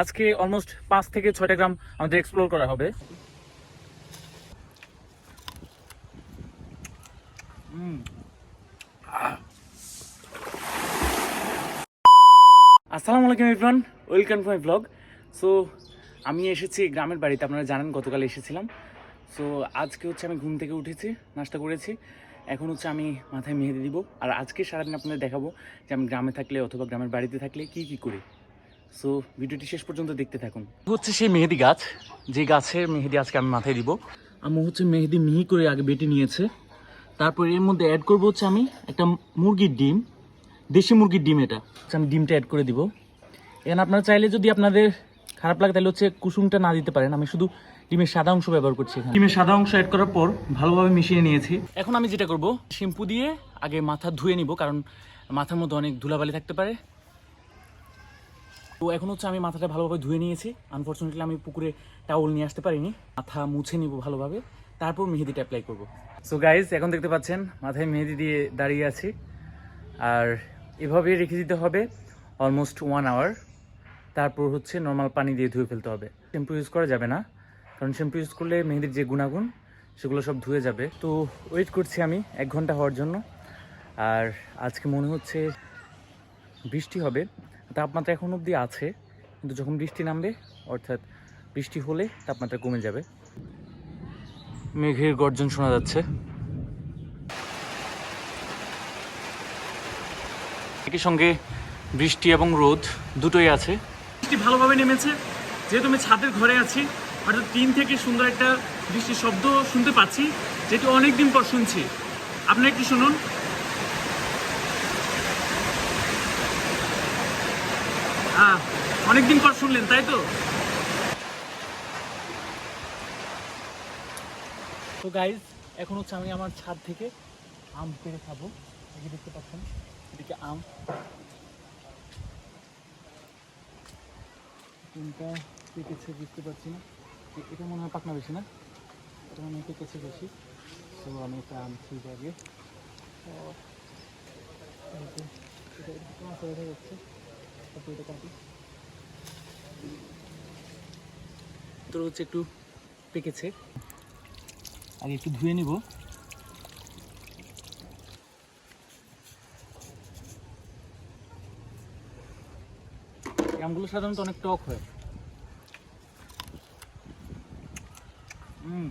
আজকে অলমোস্ট পাঁচ থেকে ছয়টা গ্রাম আমাদের এক্সপ্লোর করা হবে। আসসালামু আলাইকুম Irfan welcome to my blog so আমি এসেছি গ্রামের বাড়িতে, আপনারা জানেন গতকাল এসেছিলাম। সো আজকে হচ্ছে আমি ঘুম থেকে উঠেছি, নাস্তা করেছি। এখন হচ্ছে আমি মাথায় মেহেদি দিব। আর আজকে সারাদিন আপনাদের দেখাবো যে আমি গ্রামে থাকলে অথবা গ্রামের বাড়িতে থাকলে কি কি করি। সো ভিডিওটি শেষ পর্যন্ত দেখতে থাকুন। হচ্ছে সেই মেহেদি গাছ। যে গাছের মেহেদি আজকে আমি মাথায় দিব। আমি হচ্ছে মেহেদি মিহি করে আগে বেটে নিয়েছে। তারপর এর মধ্যে অ্যাড করব হচ্ছে আমি একটা মুরগির ডিম। দেশি মুরগির ডিম এটা। হচ্ছে আমি ডিমটা অ্যাড করে দিব। এখানে আপনারা চাইলে যদি আপনাদের খারাপ লাগে, তাহলে হচ্ছে কুসুমটা না দিতে পারেন। আমি শুধু ডিমের সাদা অংশ ব্যবহার করছি ডিমের সাদা অংশ অ্যাড করার পর ভালোভাবে মিশিয়ে নিয়েছি। এখন আমি যেটা করব, শ্যাম্পু দিয়ে আগে মাথা ধুয়ে নিব, কারণ মাথার মধ্যে অনেক ধুলাবালি থাকতে পারে। তো এখন হচ্ছে আমি মাথাটা ভালোভাবে ধুয়ে নিয়েছি। আনফর্চুনেটলি আমি পুকুরে টাওয়াল নিয়ে আসতে পারিনি। মাথা মুছে নিব ভালোভাবে। তারপর মেহেদিটা অ্যাপ্লাই করব। সো গাইজ এখন দেখতে পাচ্ছেন, মাথায় মেহেদি দিয়ে দাঁড়িয়ে আছি। আর এভাবে রেখে দিতে হবে অলমোস্ট ওয়ান আওয়ার তারপর হচ্ছে নর্মাল পানি দিয়ে ধুয়ে ফেলতে হবে। শ্যাম্পু ইউজ করা যাবে না। কারণ শ্যাম্পু ইউজ করলে মেহেদির যে গুণাগুণ, সেগুলো সব ধুয়ে যাবে। তো ওয়েট করছি আমি এক ঘণ্টা হওয়ার জন্য। আর আজকে মনে হচ্ছে বৃষ্টি হবে। তাপমাত্রা এখন অবধি আছে, কিন্তু যখন বৃষ্টি নামবে, অর্থাৎ বৃষ্টি হলে তাপমাত্রা কমে যাবে। মেঘের গর্জন শোনা যাচ্ছে। একই সঙ্গে বৃষ্টি এবং রোদ দুটোই আছে। বৃষ্টি ভালোভাবে নেমেছে। যেহেতু আমি ছাদের ঘরে আছি অর্থাৎ তিন থেকে সুন্দর একটা বৃষ্টির শব্দ শুনতে পাচ্ছি যেটি অনেকদিন পর শুনছি। আপনি একটু শুনুন। আহ, অনেকদিন পর শুনলেন তাই তো? তো গাইজ এখন হচ্ছে আমি আমার ছাদ থেকে আম পেড়ে খাব। যে দেখতে পাচ্ছেন এদিকে আম। কোনটা পেকেছে বুঝতে পারছি না। এটা মনে হয় পাকনা বেশি না? এটা মনে হয় পেকেছে বেশি। তো আমি একটা আম ছিঁড়ে আগে এটা যাচ্ছে। তারপর এটা কাটি তোর হচ্ছে একটু পেকেছে। আগে একটু ধুয়ে নিব। আমগুলো সাধারণত অনেক টক হয়। হুম।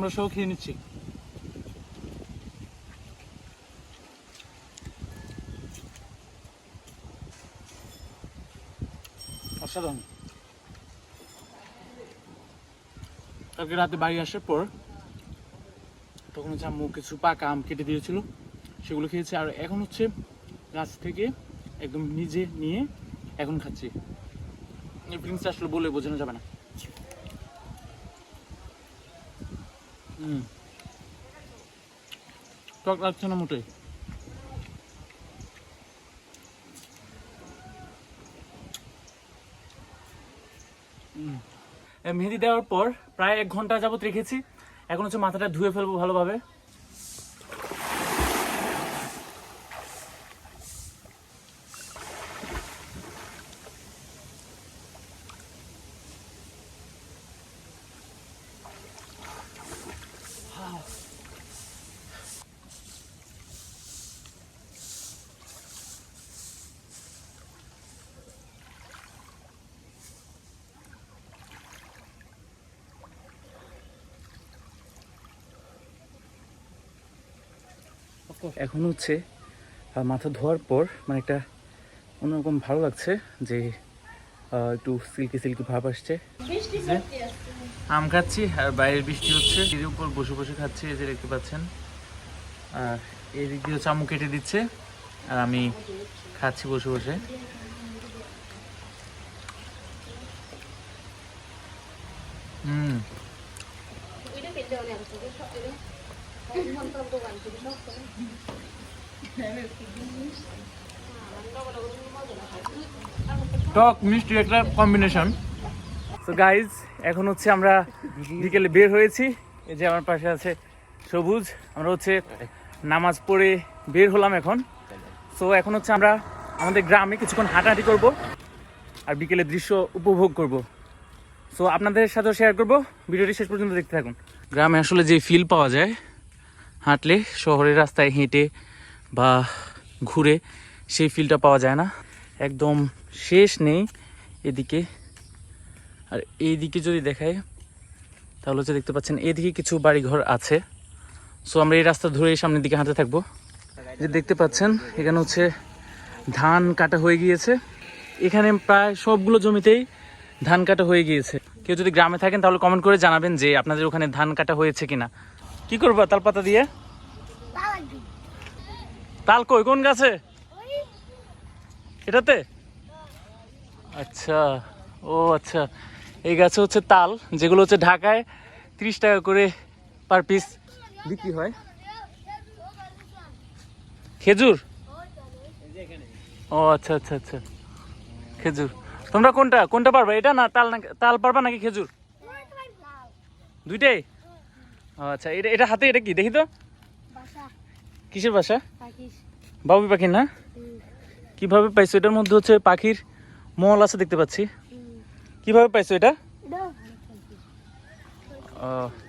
আমরা সহ খেয়ে নিচ্ছি। কালকে রাতে বাড়ি আসার পর তখন হচ্ছে আম্মু কিছু পাকা আম কেটে দিয়েছিল, সেগুলো খেয়েছি। আর এখন হচ্ছে গাছ থেকে একদম নিজে নিয়ে এখন খাচ্ছি। ফিলিংসটা আসলে বলে বোঝানো যাবে না। টক লাগছে না মোটে মেহেদি দেওয়ার পর প্রায় এক ঘণ্টা যাবত রেখেছি। এখন হচ্ছে মাথাটা ধুয়ে ফেলব ভালোভাবে। এখন হচ্ছে মাথা ধোয়ার পর মানে একটা অন্যরকম ভালো লাগছে যে একটু সিল্কি সিল্কি ভাব আসছে। যে আম খাচ্ছি আর বাইরের বৃষ্টি হচ্ছে। এর উপর বসে বসে খাচ্ছি এই যে দেখতে পাচ্ছেন। আর এই দিক দিয়ে হচ্ছে কেটে দিচ্ছে আর আমি খাচ্ছি বসে বসে। হুম। টক মিষ্টি একটা কম্বিনেশন তো গাইজ এখন হচ্ছে আমরা বিকেলে বের হয়েছি। এই যে আমার পাশে আছে সবুজ। আমরা হচ্ছে নামাজ পড়ে বের হলাম এখন। সো এখন হচ্ছে আমরা আমাদের গ্রামে কিছুক্ষণ হাঁটাহাঁটি করব আর বিকেলের দৃশ্য উপভোগ করব। সো আপনাদের সাথেও শেয়ার করব। ভিডিওটি শেষ পর্যন্ত দেখতে থাকুন। গ্রামে আসলে যে ফিল পাওয়া যায় হাঁটলে, শহরের রাস্তায় হেঁটে বা ঘুরে সেই ফিলটা পাওয়া যায় না। একদম শেষ নেই এদিকে। আর এইদিকে যদি দেখায় তাহলে হচ্ছে দেখতে পাচ্ছেন, এদিকে কিছু বাড়িঘর আছে। সো আমরা এই রাস্তা ধরে সামনের দিকে হাঁটতে থাকব। যে দেখতে পাচ্ছেন, এখানে হচ্ছে ধান কাটা হয়ে গিয়েছে। এখানে প্রায় সবগুলো জমিতেই ধান কাটা হয়ে গিয়েছে। কেউ যদি গ্রামে থাকেন, তাহলে কমেন্ট করে জানাবেন যে আপনাদের ওখানে ধান কাটা হয়েছে কিনা। কি করবা তাল পাতা দিয়ে? তাল কই, কোন গাছে? এটাতে? আচ্ছা ও আচ্ছা। এই গাছে হচ্ছে তাল, যেগুলো হচ্ছে ঢাকায় তিরিশ টাকা করে পার পিস বিক্রি হয়। খেজুর? ও আচ্ছা আচ্ছা আচ্ছা। খেজুর। তোমরা কোনটা কোনটা পারবা? এটা না তাল তাল পারবা নাকি খেজুর? দুইটাই? আচ্ছা এটা এটা হাতে এটা কি? দেখি তো। কিসের বাসা? বাবুই পাখি না? কীভাবে পাইছো? এটার মধ্যে হচ্ছে পাখির মল আছে দেখতে পাচ্ছি। কীভাবে পাইছো এটা?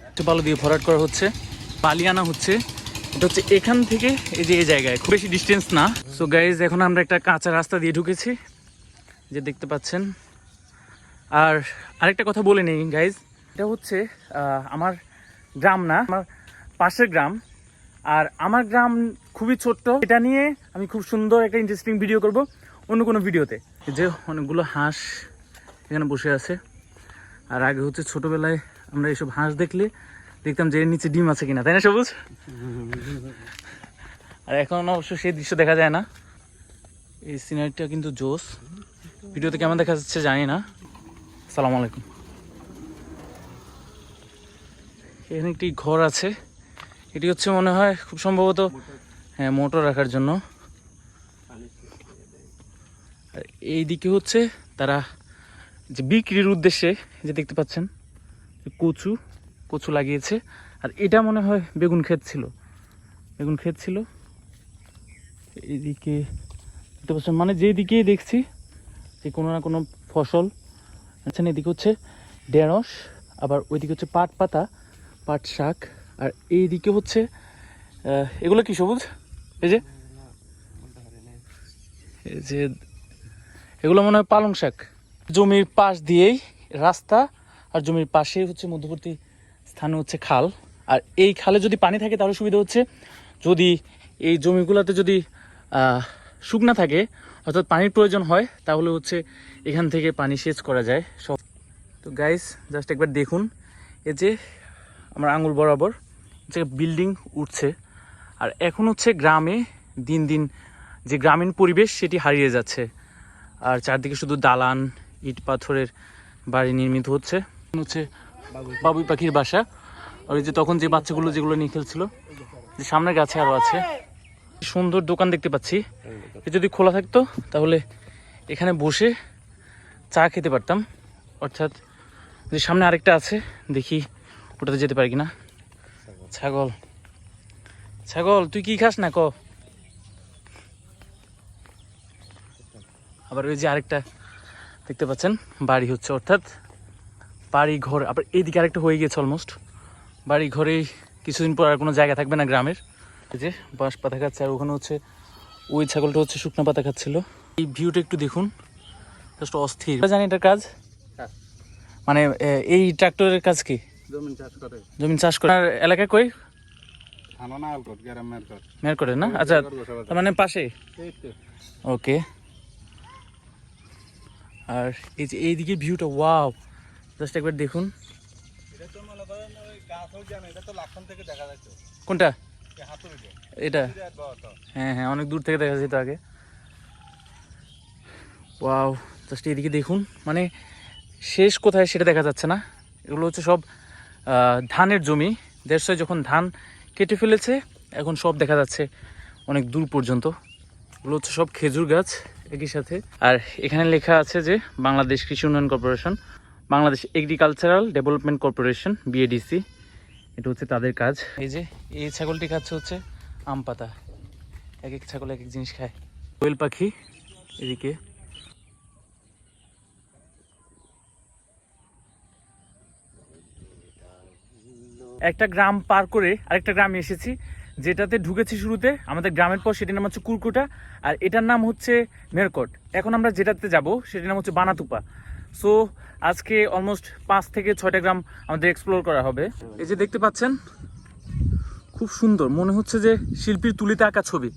একটু বালু দিয়ে ভরাট করা হচ্ছে। বালি আনা হচ্ছে। এটা হচ্ছে এখান থেকে এই যে এই জায়গায়। খুব বেশি ডিস্টেন্স না। সো গাইজ এখন আমরা একটা কাঁচা রাস্তা দিয়ে ঢুকেছি যে দেখতে পাচ্ছেন। আর আরেকটা কথা বলে নেই গাইজ এটা হচ্ছে আমার গ্রাম না, আমার পাশের গ্রাম। আর আমার গ্রাম খুবই ছোট্ট। এটা নিয়ে আমি খুব সুন্দর একটা ইন্টারেস্টিং ভিডিও করব অন্য কোনো ভিডিওতে যে অনেকগুলো হাঁস এখানে বসে আছে। আর আগে হচ্ছে ছোটবেলায় আমরা এইসব হাঁস দেখলে দেখতাম যে এর নিচে ডিম আছে কিনা, তাই না সবুজ? আর এখন অবশ্য সেই দৃশ্য দেখা যায় না। এই সিনারিটা কিন্তু জোস। ভিডিওতে কেমন দেখা যাচ্ছে জানি না। সালাম আলাইকুম। এখানে একটি ঘর আছে। এটি হচ্ছে মনে হয় খুব সম্ভবত হ্যাঁ মোটর রাখার জন্য। আর এইদিকে হচ্ছে তারা যে বিক্রির উদ্দেশ্যে যে দেখতে পাচ্ছেন, কচু কচু লাগিয়েছে। আর এটা মনে হয় বেগুন ক্ষেত ছিল। বেগুন ক্ষেত ছিল। এইদিকে দেখতে পাচ্ছেন মানে যেদিকেই দেখছি যে কোনো না কোনো ফসল। আচ্ছা এদিকে হচ্ছে ঢেঁড়স, আবার ওইদিকে হচ্ছে পাট পাতা। পাট শাক। আর এইদিকে হচ্ছে এগুলো কি সবুজ? এই যে? এই যে, এগুলো মনে হয় পালং শাক। জমির পাশ দিয়েই রাস্তা, আর জমির পাশেই হচ্ছে মধ্যবর্তী স্থানে হচ্ছে খাল। আর এই খালে যদি পানি থাকে, তাহলে সুবিধা হচ্ছে যদি এই জমিগুলোতে যদি শুকনা থাকে, অর্থাৎ পানির প্রয়োজন হয়, তাহলে হচ্ছে এখান থেকে পানি সেচ করা যায়। সব তো গাইস জাস্ট একবার দেখুন। এই যে আমার আঙুল বরাবর যে বিল্ডিং উঠছে। আর এখন হচ্ছে গ্রামে দিন দিন যে গ্রামীণ পরিবেশ সেটি হারিয়ে যাচ্ছে। আর চারদিকে শুধু দালান, ইট পাথরের বাড়ি নির্মিত হচ্ছে। হচ্ছে বাবুই পাখির বাসা। আর যে তখন যে বাচ্চাগুলো যেগুলো নিয়ে খেলছিল, যে সামনের গাছে আরও আছে। সুন্দর দোকান দেখতে পাচ্ছি। যদি খোলা থাকতো, তাহলে এখানে বসে চা খেতে পারতাম। অর্থাৎ যে সামনে আরেকটা আছে, দেখি ওটাতে যেতে পারি কিনা? ছাগল। ছাগল তুই কি খাস না ক? আবার ওই যে আরেকটা দেখতে পাচ্ছেন বাড়ি হচ্ছে অর্থাৎ বাড়ি ঘর আবার এইদিকে আরেকটা হয়ে গেছে অলমোস্ট বাড়ি ঘরেই কিছুদিন পর আর কোনো জায়গা থাকবে না গ্রামের। এই যে বাঁশ পাতা খাচ্ছে আর ওখানে হচ্ছে ওই ছাগলটা হচ্ছে শুকনো পাতা খাচ্ছিল। এই ভিউটা একটু দেখুন জাস্ট অস্থির। জানি এটার কাজ? মানে এই ট্রাক্টরের কাজ কি? জমিন চাষ করে। চাষ এলাকায় কই? থানা না? আলকট আচ্ছা তার মানে পাশে ওকে। আর এই যে এইদিকে ভিউটা ওয়াও। জাস্ট একবার দেখুন। কোনটা? এটা। হ্যাঁ হ্যাঁ অনেক দূর থেকে দেখা যেত আগে। ওয়াও জাস্ট এদিকে দেখুন। মানে শেষ কোথায় সেটা দেখা যাচ্ছে না। এগুলো হচ্ছে সব ধানের জমি। দেড়শো যখন ধান কেটে ফেলেছে, এখন সব দেখা যাচ্ছে অনেক দূর পর্যন্ত। এগুলো হচ্ছে সব খেজুর গাছ একই সাথে। আর এখানে লেখা আছে যে, বাংলাদেশ কৃষি উন্নয়ন Corporation, Bangladesh Agricultural Development Corporation BADC এটা হচ্ছে তাদের কাজ। এই যে, এই ছাগলটি খাচ্ছে হচ্ছে আম পাতা। এক এক ছাগল এক এক জিনিস খায়। কোয়েল পাখি এদিকে। একটা গ্রাম পার করে আরেকটা গ্রামে এসেছি, যেটাতে ঢুকেছি শুরুতে, আমাদের গ্রামের পর সেটির নাম হচ্ছে কুরকুটা, আর এটার নাম হচ্ছে মেরকট। এখন আমরা যেটাতে যাব সেটির নাম হচ্ছে বানাতুপা। সো আজকে অলমোস্ট পাঁচ থেকে ছয়টা গ্রাম আমাদের এক্সপ্লোর করা হবে। এই যে দেখতে পাচ্ছেন, খুব সুন্দর, মনে হচ্ছে যে শিল্পীর তুলিতে আঁকা ছবি।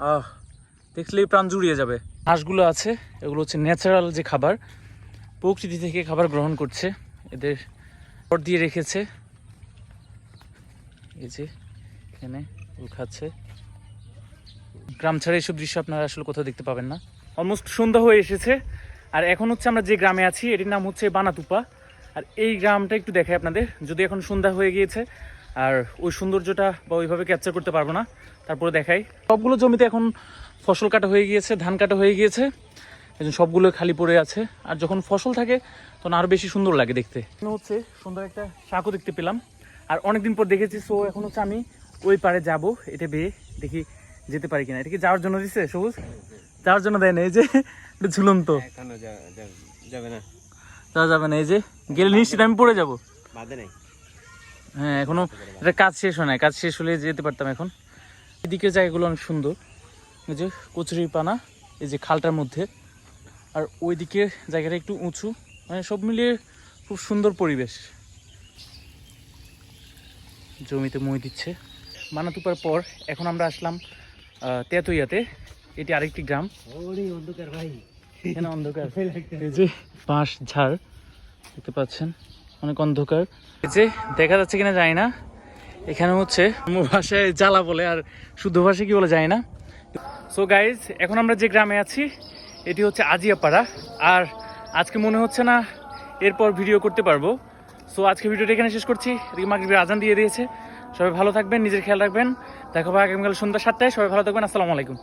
আহ, দেখলেই প্রাণ জুড়িয়ে যাবে। হাঁসগুলো আছে, এগুলো হচ্ছে ন্যাচারাল যে খাবার, প্রকৃতি থেকে খাবার গ্রহণ করছে। এদের পর দিয়ে রেখেছে। এই যে এখানে ফুল খাচ্ছে। গ্রাম ছাড়া এইসব দৃশ্য আপনারা আসলে কোথাও দেখতে পাবেন না। অলমোস্ট সন্ধ্যা হয়ে এসেছে। আর এখন হচ্ছে আমরা যে গ্রামে আছি, এটির নাম হচ্ছে বানাতুপা। আর এই গ্রামটা একটু দেখাই আপনাদের। যদি এখন সন্ধ্যা হয়ে গিয়েছে, আর ওই সৌন্দর্যটা বা ওইভাবে ক্যাপচার করতে পারব না। তারপরে দেখাই। সবগুলো জমিতে এখন ফসল কাটা হয়ে গিয়েছে, ধান কাটা হয়ে গিয়েছে। এই সবগুলো খালি পড়ে আছে। আর যখন ফসল থাকে তখন আরও বেশি সুন্দর লাগে দেখতে। হচ্ছে সুন্দর একটা শাকও দেখতে পেলাম। আর অনেকদিন পর দেখেছি সো এখন হচ্ছে আমি ওই পারে যাব এটা বেয়ে দেখি যেতে পারি কিনা। এটা কি যাওয়ার জন্য দিচ্ছে সবুজ? যাওয়ার জন্য দেয় না এই যে ঝুলন্ত। এখনও যা- যা- যাবে না। যাওয়া যাবে না এই যে গেলে নিশ্চিত আমি পড়ে যাব। হ্যাঁ এখনও এটা কাজ শেষ হয় না কাজ শেষ হলে যেতে পারতাম এখন। এদিকে জায়গাগুলো অনেক সুন্দর। এই যে কচুরি পানা এই যে খালটার মধ্যে। আর ওইদিকে জায়গাটা একটু উঁচু। মানে সব মিলিয়ে খুব সুন্দর পরিবেশ। জমিতে মই দিচ্ছে। মানাতুপার পর এখন আমরা আসলাম তেতুইয়াতে। এটি আরেকটি গ্রাম। অন্ধকার ভাই। এখানে অন্ধকার। এই যে বাঁশ ঝাড় দেখতে পাচ্ছেন? অনেক অন্ধকার। এই যে দেখা যাচ্ছে কিনা যায় না। এখানে হচ্ছে ভাষায় জ্বালা বলে আর শুদ্ধ ভাষায় কি বলে যায় না। সো গাইজ এখন আমরা যে গ্রামে আছি এটি হচ্ছে আজিয়াপাড়া। আর আজকে মনে হচ্ছে না এরপর ভিডিও করতে পারব। সো আজকে ভিডিওটা এখানে শেষ করছি। এদিকে মাগরীবের আজান দিয়ে দিয়েছে। সবাই ভালো থাকবেন, নিজের খেয়াল রাখবেন। দেখা হবে আগামীকাল সন্ধ্যা সাতটায়। সবাই ভালো থাকবেন। আসসালামু আলাইকুম।